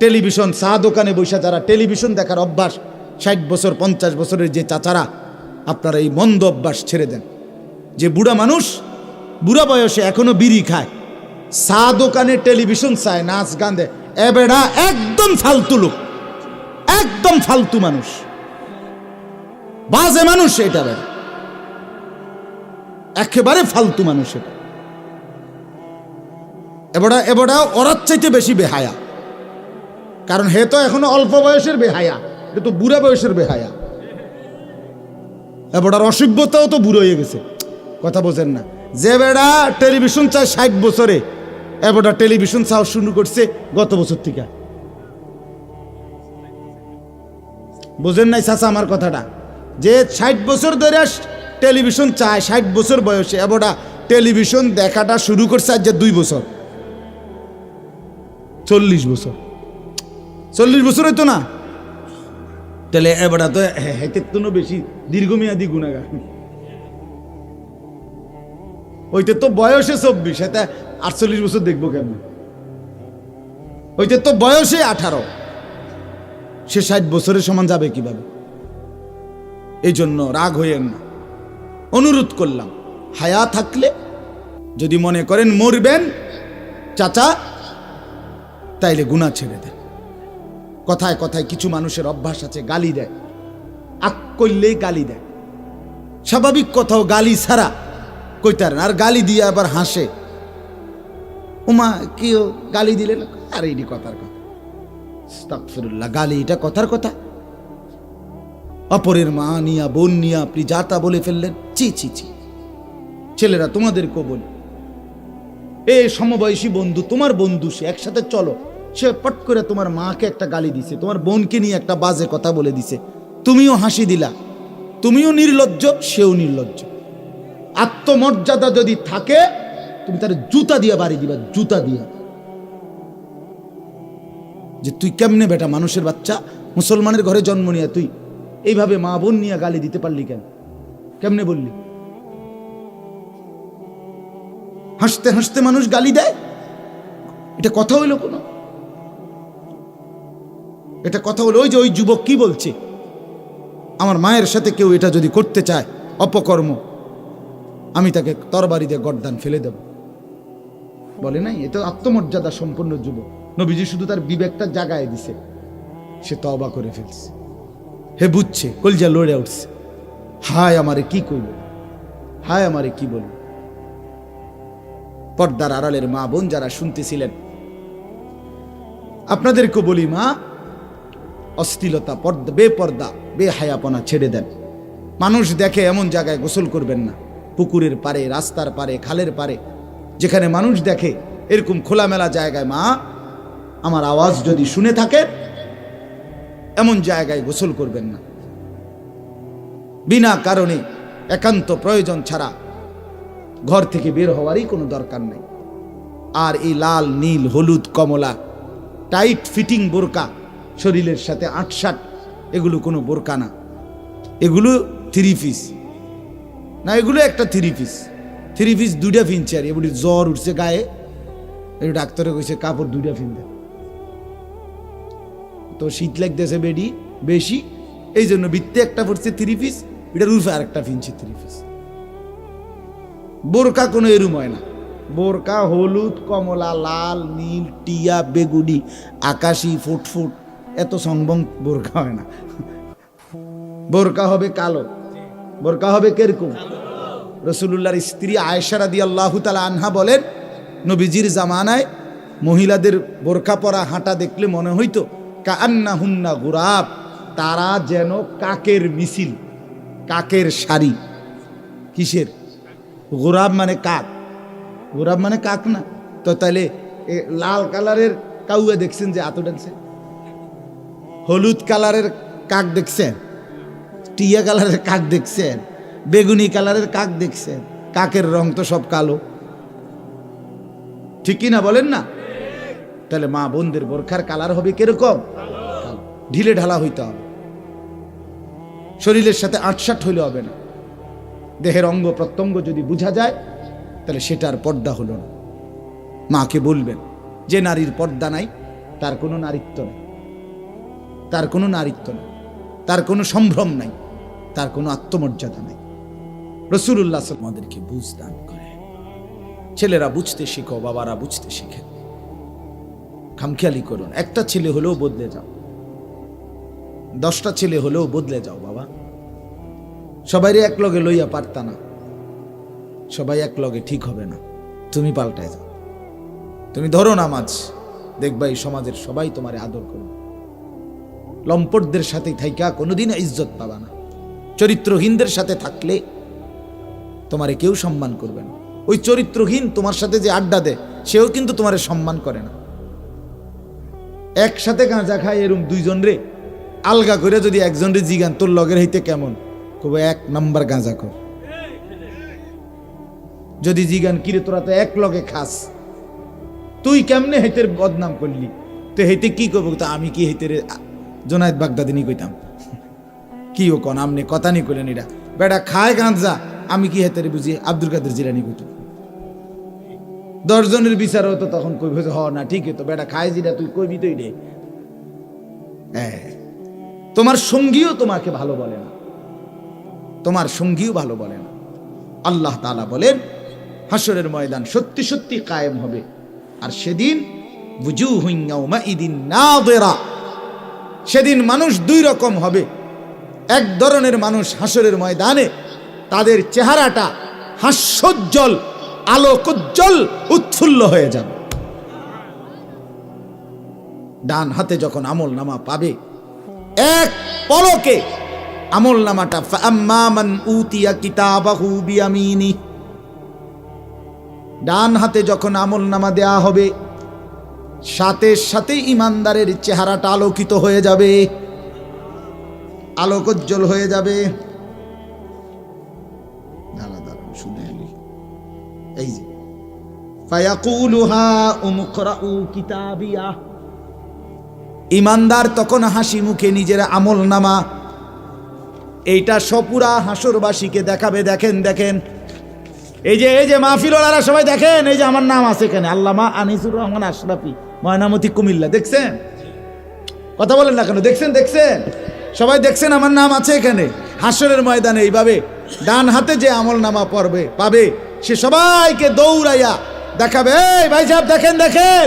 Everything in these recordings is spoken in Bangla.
টেলিভিশন চা দোকানে বসে যারা টেলিভিশন দেখার অভ্যাস, ষাট বছর, পঞ্চাশ বছরের যে চাচারা, আপনারা এই মন্দ অভ্যাস ছেড়ে দেন। যে বুড়া মানুষ, বুড়া বয়সে এখনও বিড়ি খায়, চা দোকানে টেলিভিশন চায়, নাচ গান দেয় এবেড়া একদম ফালতু লোক, একদম ফালতু মানুষ। বাজে মানুষ এটা একেবারে ফালতু মানুষ এটা। এবারা এবড়া ওরার চাইতে বেশি বেহায়া। কারণ হে তো এখনও অল্প বয়সের বেহায়া এটা তো বুড়া বয়সের বেহায়া। এবারটার অসভ্যতাও তো বুড়ো হয়ে গেছে। কথা বোঝেন না। যে বেড়া টেলিভিশন চায় ষাট বছরে এবারটা টেলিভিশন চাও শুরু করছে গত বছর থেকে। বোঝেন নাই চাচা আমার কথাটা? যে ষাট বছর ধরে টেলিভিশন চায়, ষাট বছর বয়সে এবারটা টেলিভিশন দেখাটা শুরু করছে আজ যে দুই বছর। চল্লিশ বছর। চল্লিশ বছর হইতো না। তাহলে এবারটা তো হেতের তো বেশি দীর্ঘমেয়াদী গুণাগার। ওইতে তো বয়সে চব্বিশ, এতে আটচল্লিশ বছর দেখব কেমন? ওইতে তো বয়সে আঠারো। সে ষাট বছরের সমান যাবে কীভাবে? এই জন্য রাগ হইয়েন না। অনুরোধ করলাম, হায়া থাকলে যদি মনে করেন মরবেন, চাচা তাইলে গুণা ছেড়ে দেন কথায় কথায় কিছু মানুষের অভ্যাস আছে, গালি দেয়। আক করলেই গালি দেয়। স্বাভাবিক কথাও গালি ছাড়া কইতার। আর গালি দিয়ে আবার হাসে। উমা কি ও গালি দিলে না? আর এইটি কথার কথা। গালি, এটা কথার কথা। অপরের মা নিয়া, বোন নিয়া, আপনি যা তা বলে ফেললেন চি চি চি ছেলেরা তোমাদেরকেও বলি। এ সমবয়সী বন্ধু, তোমার বন্ধু সে, একসাথে চলো। সে পট করে তোমার মাকে একটা গালি দিছে, তোমার বোনকে নিয়ে একটা বাজে কথা বলে দিছে। তুমিও হাসি দিলা। তুমিও নির্লজ্জ, সেও নির্লজ্জ। আত্মমর্যাদা যদি থাকে, তুমি তার জুতা দিয়ে বাড়ি দিবা, জুতা দিয়া। যে তুই কেমনে বেটা মানুষের বাচ্চা, মুসলমানের ঘরে জন্ম নিয়ে তুই, এইভাবে মা বোন নিয়ে গালি দিতে পারলি কেন? কেমনে বললি? হাসতে হাসতে মানুষ গালি দেয়? এটা কথা হইল কোনো? এটা কথা হলো ওই যে ওই যুবক কি বলছে? আমার মায়ের সাথে কেউ এটা যদি করতে চায়, অপকর্ম, আমি তাকে তরবারি দিয়ে গর্দান ফেলে দেব। বলে নাই এটা আত্মমর্যাদা সম্পন্ন যুবক। নবীজি শুধু তার বিবেকটা জাগায় দিছে। সে তবা করে ফেলছে। হে বুঝছে, কলজা লড়ে উঠছে। হায় আমারে কি কইল হায় আমারে কি বলল পর্দার আড়ালের মা বোন যারা শুনতেছিলেন। আপনাদেরকে বলি মা, অশ্লীলতা, পর্দা, বেপর্দা, বেহায়াপনা ছেড়ে দেন। মানুষ দেখে এমন জায়গায় গোসল করবেন না। পুকুরের পারে রাস্তার পারে খালের পারে যেখানে মানুষ দেখে এরকম খোলামেলা জায়গায়, মা, আমার আওয়াজ যদি শুনে থাকে, এমন জায়গায় গোসল করবেন না। বিনা কারণে একান্ত প্রয়োজন ছাড়া ঘর থেকে বের হওয়ারই কোনো দরকার নেই। আর এই লাল, নীল, হলুদ, কমলা, টাইট ফিটিং বোরকা শরীরের সাথে আটসাট, এগুলো কোনো বোরকা না। এগুলো থ্রি পিস না, এগুলো একটা থ্রি পিস থ্রি পিস দুইটা ফিনছে আর এগুলি জ্বর উঠছে গায়ে। এই ডাক্তারে কইছে, কাপড় দুইটা ফিনতে। তো শীত লাগতেছে বেডি, বেশি। এই জন্য বৃত্তে একটা পড়ছে থ্রি পিস এটার রুফে আর একটা ফিনছে থ্রি পিস বোরকা কোনো এরুম হয় না। বোরকা হলুদ, কমলা, লাল, নীল, টিয়া, বেগুনি, আকাশি ফুটফুট এত সংবং বোরকা হয় না। বোরকা হবে কালো। বোরকা হবে কীরকম? রসুল্লাহর স্ত্রী আয়েশারা দিয়ে আল্লাহ তালা আনহা বলেন, নবীজির জামানায় মহিলাদের বোরকা পরা হাঁটা দেখলে মনে হইতো কান্না হুন্না গুরাব, তারা যেন কাকের মিছিল, কাকের শাড়ি, কিসের? গোরাব মানে কাক। গোরাব মানে কাক না? তো তাহলে লাল কালারের কাউয়া দেখছেন যে আতো ডাকছে হলুদ কালারের কাক দেখছেন? টিয়া কালারের কাক দেখছেন? বেগুনি কালারের কাক দেখছেন? কাকের রং তো সব কালো। ঠিক না বলেন না? তাহলে মা বোনদের বোরখার কালার হবে কীরকম। ঢিলে ঢালা হইতে হবে। শরীরের সাথে আটসাট হইলে হবে না। দেহের অঙ্গ প্রত্যঙ্গ যদি বোঝা যায়, তাহলে সেটার পর্দা হলো না। মাকে বলবেন, যে নারীর পর্দা নাই, তার কোনো নারীত্ব নাই। তার কোনো নারীত্ব নাই। তার কোনো সম্ভ্রম নাই। তার কোনো আত্মমর্যাদা নাই। রসুল্লাহ আমাদেরকে বুঝ দান করে ছেলেরা বুঝতে শিখো, বাবারা বুঝতে শিখে। খামখেয়ালি করুন। একটা ছেলে হলেও বদলে যাও। দশটা ছেলে হলেও বদলে যাও, বাবা। সবাইরে এক লগে লইয়া পারতা না। সবাই এক লগে ঠিক হবে না। তুমি পাল্টায় যাও। তুমি ধরো নামাজ। দেখবা এই সমাজের সবাই তোমারে আদর করবে। লম্পটদের সাথে থাইকা কোনোদিন ইজ্জত পাবা না। চরিত্রহীনদের সাথে থাকলে তোমারে কেউ সম্মান করবে না। ওই চরিত্রহীন তোমার সাথে যে আড্ডা দেয়, সেও কিন্তু তোমারে সম্মান করে না। একসাথে গাঁজা খায় এরম দুইজন রে আলগা করে যদি একজন রে জিগান, তোর লগের হইতে কেমন? কবে এক নাম্বার গাঁজা কর। যদি জিগান কিরে তোরা তো এক লগে খাস। তুই কেমনে হেতের বদনাম করলি? তো হেতে কি করব তো আমি কি হেতে রে জোনায়দ বাগদাদিনী কইতাম। কি ও কন আমনে কথা নি কইলেন এরা। বেটা খায় গাঁজা। আমি কি হেতে বুঝি? আব্দুল কাদের জিলানি কইতাম। দশজনের বিচার হতো তখন কইবে যে, হ না ঠিক তো। বেটা খায় যেটা তুই কইবি তো রে হ্যাঁ তোমার সঙ্গীও তোমাকে ভালো বলে না। তোমার সঙ্গীও ভালো বলে না। আল্লাহ তাআলা বলেন হাসরের ময়দান সত্যি সত্যি কায়েম হবে। আর সেদিন বুজু ইদিন নাযিরা, সেদিন মানুষ দুই রকম হবে। এক ধরনের মানুষ হাসরের ময়দানে তাদের চেহারাটা হাস্যোজ্জ্বল, আলোকোজ্জ্বল, উৎফুল্ল হয়ে যাবে। ডান হাতে যখন আমল নামা পাবে, এক পলকে আমল নামাটা বিয়ামিনি। ডান হাতে যখন আমল নামা দেয়া হবে, সাথে সাথে ইমানদারের চেহারাটা আলোকিত হয়ে যাবে, আলোকোজ্জ্বল হয়ে যাবে। এই ইমানদার তখন হাসি মুখে নিজের আমল নামা এইটা সপুরা হাসরবাসীকে দেখাবে, দেখেন দেখেন। এই যে এই যে মাহফিল ওলারা সবাই দেখেন, এই যে আমার নাম আছে এখানে, আল্লামা আনিসুর রহমান আশরাফি, ময়নামতি কুমিল্লা, দেখছেন? কথা বলেন না কেন, দেখছেন দেখছেন? সবাই দেখছেন আমার নাম আছে এখানে, হাসরের ময়দানে, এইভাবে ডান হাতে যে আমল নামা পড়বে, পাবে, সে সবাইকে দৌড়াইয়া দেখাবে, এই ভাই সাহেব, দেখেন দেখেন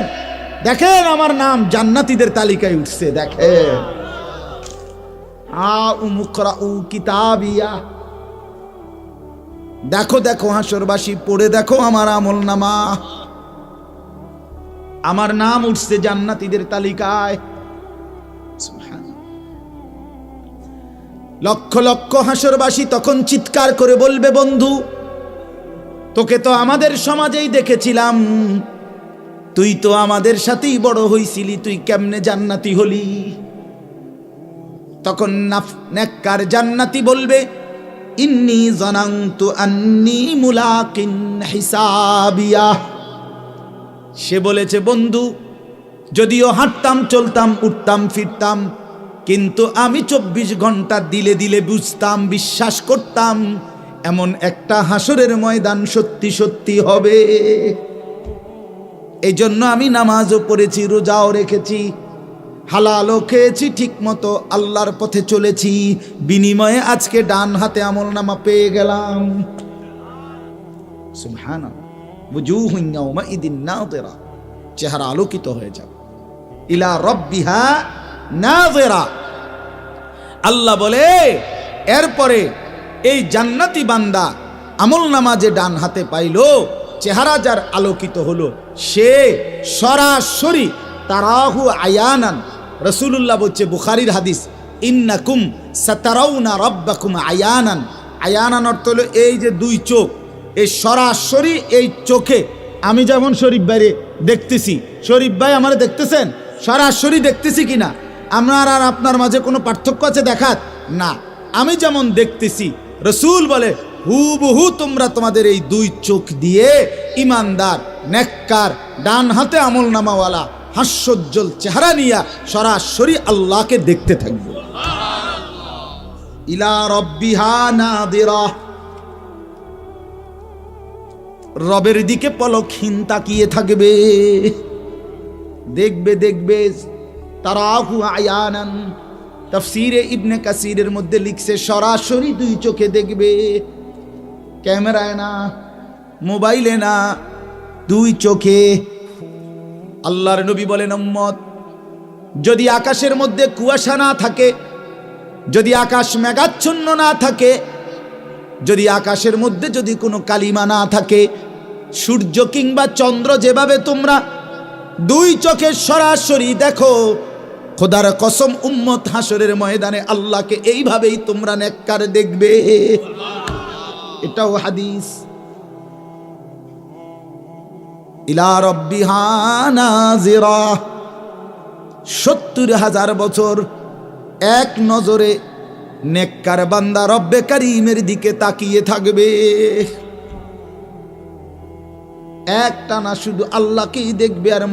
দেখেন আমার নাম জান্নাতীদের তালিকায় উঠছে, দেখেন। আ উ দেখো দেখো, হাসরবাসী, পড়ে দেখো আমার আমল নামা। আমার নাম উঠছে জান্নাতীদের তালিকায়। লক্ষ লক্ষ হাসরবাসী তখন চিৎকার করে বলবে, বন্ধু, তোকে তো আমাদের সমাজেই দেখেছিলাম। তুই তো আমাদের সাথেই বড় হইছিলি, তুই কেমনে জান্নাতি হলি? তখন নেককার জান্নাতি বলবে, ইন্নি জানান্তু আন্নি মুলাকিন হিসাবিয়া। সে বলেছে, বন্ধু, যদিও হাঁটতাম, চলতাম, উঠতাম, ফিরতাম, কিন্তু আমি চব্বিশ ঘণ্টা দিলে দিলে বুঝতাম, বিশ্বাস করতাম, এমন একটা হাসরের ময়দান সত্যি সত্যি হবে। এই জন্য আমি নামাজও পড়েছি, রোজাও রেখেছি হালালও খেয়েছি ঠিক মতো আল্লাহর পথে চলেছি। বিনিময়ে আজকে ডান হাতে আমল নামা পেয়ে গেলাম। চেহারা আলোকিত হয়ে আল্লাহ বলে, এরপরে এই জান্নাতি বান্দা যে ডান হাতে পাইলো, চেহারা যার আলোকিত হলো, সে সরাসরি তারাহু আয়ানান রসুল্লাহ বলছে, বুখারির হাদিস, ইন্নাকুম সাতারাউনা রব্বাকুম আয়ানান। আয়ানান অর্থ হলো এই যে দুই চোখ, এই সরাসরি এই চোখে। আমি যেমন শরীফ বাইরে দেখতেছি, শরীফ ভাই আমার দেখতেছেন? সরাসরি দেখতেছি কিনা? আমার আর আপনার মাঝে কোনো পার্থক্য আছে দেখাত না। আমি যেমন দেখতেছি, রসুল বলে, হুবহু তোমরা তোমাদের এই দুই চোখ দিয়ে ইমানদার, নেককার ডান হাতে আমল নামাওয়ালা হাস্যোজ্জ্বল চেহারা নিয়া সরাসরি আল্লাহকে দেখতে থাকবে। ইলা রবের দিকে পলকহীন তাকিয়ে থাকবে। দেখবে দেখবে, তারাহু আয়ানান। তাফসিরে ইবনে কাসিরের মধ্যে লিখছে, সরাসরি দুই চোখে দেখবে। ক্যামেরায় না, মোবাইলে না, দুই চোখে আল্লাহর নবী বলেন, উম্মত, যদি আকাশের মধ্যে কুয়াশা না থাকে, যদি আকাশ মেঘাচ্ছন্ন না থাকে, যদি আকাশের মধ্যে যদি কোনো কালিমা না থাকে, সূর্য কিংবা চন্দ্র যেভাবে তোমরা দুই চোখে সরাসরি দেখো, খোদার কসম উম্মত হাসরের ময়দানে আল্লাহকে এইভাবেই তোমরা নেককার দেখবে। এটাও হাদিস। ইলা রব্বিহানাজিরা সত্তর হাজার বছর এক নজরে নেককার বান্দা রব্বে কারিমের দিকে তাকিয়ে থাকবে। একটা না শুধু আল্লাহকেই দেখবে আর